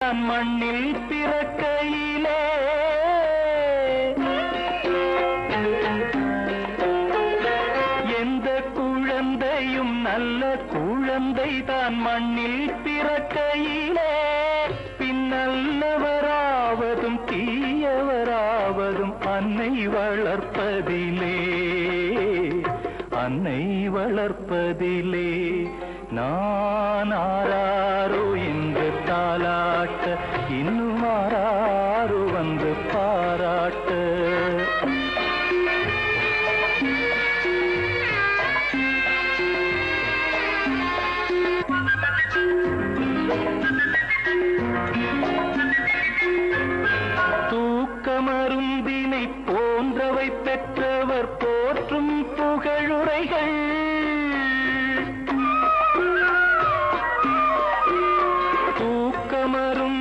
மண்ணில் பிறக்கையிலே எந்த குழந்தையும் நல்ல குழந்தை தான் மண்ணில் பிறக்கையிலே பின்னல்லவராவதும் தீயவராவதும் அன்னை வளர்ப்பதிலே. அன்னை வளர்ப்பதிலே நான் ஆரா தாலாட்ட இன்னும் ஆறாறு வந்து பாராட்ட. தூக்கமருந்தினை போன்றவை பெற்றவர் போற்றும் புகழுரைகள்.